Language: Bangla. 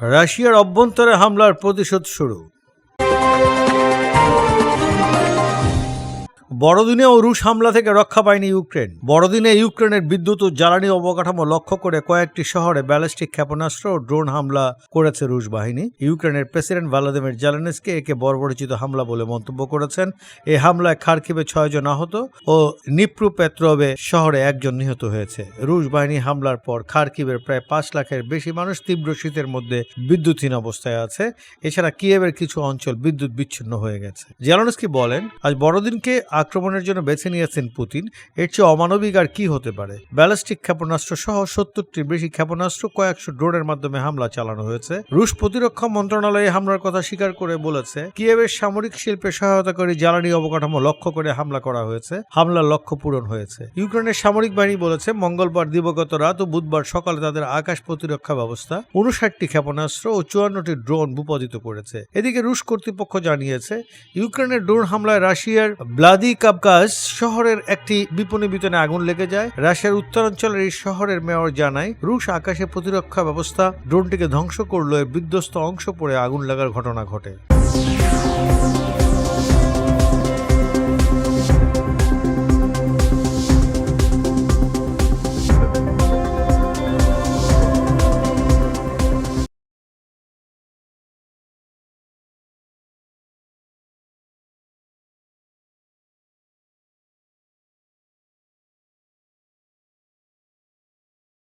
রাশিয়ার অভ্যন্তরে হামলার প্রতিশোধ শুরু। বড়দিনেও রুশ হামলা থেকে রক্ষা পায়নি ইউক্রেন। বড়দিনে ইউক্রেনের বিদ্যুৎ ও জ্বালানি অবকাঠামো লক্ষ্য করে কয়েকটি শহরে ব্যালিস্টিক ক্ষেপণাস্ত্র ও ড্রোন হামলা করেছে রুশ বাহিনী। ইউক্রেনের প্রেসিডেন্ট ভ্লাদিমির জ্যালেনস্কি একে বর্বরচিত হামলা বলে মন্তব্য করেছেন। এই হামলায় খার্কিবে ছয়জন আহত ও নিপ্রু পেত্রবে শহরে একজন নিহত হয়েছে। রুশ বাহিনী হামলার পর খার্কিবের প্রায় পাঁচ লাখের বেশি মানুষ তীব্র শীতের মধ্যে বিদ্যুৎহীন অবস্থায় আছে। এছাড়া কিয়েভের কিছু অঞ্চল বিদ্যুৎ বিচ্ছিন্ন হয়ে গেছে। জেলানস্কি বলেন, আজ বড়দিনকে আক্রমণের জন্য বেছে নিয়েছেন পুতিন, এর চেয়ে অমানবিক আর কি হতে পারে? ব্যালিস্টিক ক্ষেপণাস্ত্র সহ সত্তরটির বেশি ক্ষেপণাস্ত্র কয়েকশো ড্রোনের মাধ্যমে হামলা চালানো হয়েছে। রুশ প্রতিরক্ষা মন্ত্রণালয় হামলার কথা স্বীকার করে বলেছে, কিয়েভের সামরিক শিল্পে সহায়তাকারী জ্বালানি অবকাঠামো লক্ষ্য করে হামলা করা হয়েছে। হামলার লক্ষ্য পূরণ হয়েছে। ইউক্রেনের সামরিক বাহিনী বলেছে, মঙ্গলবার দিবগত রাত ও বুধবার সকালে তাদের আকাশ প্রতিরক্ষা ব্যবস্থা, উনষাটটি ক্ষেপণাস্ত্র ও চুয়ান্নটি ড্রোন ভূপাতিত করেছে। এদিকে রুশ কর্তৃপক্ষ জানিয়েছে, ইউক্রেনের ড্রোন হামলায় রাশিয়ার ব্লাদি কাবকাজ শহরের একটি বিপণী বিতনে আগুন লেগে যায়। রাশিয়ার উত্তরাঞ্চলের এই শহরের মেয়র জানায়, রুশ আকাশে প্রতিরক্ষা ব্যবস্থা ড্রোনটিকে ধ্বংস করল বিধ্বস্ত অংশ পড়ে আগুন লাগার ঘটনা ঘটে।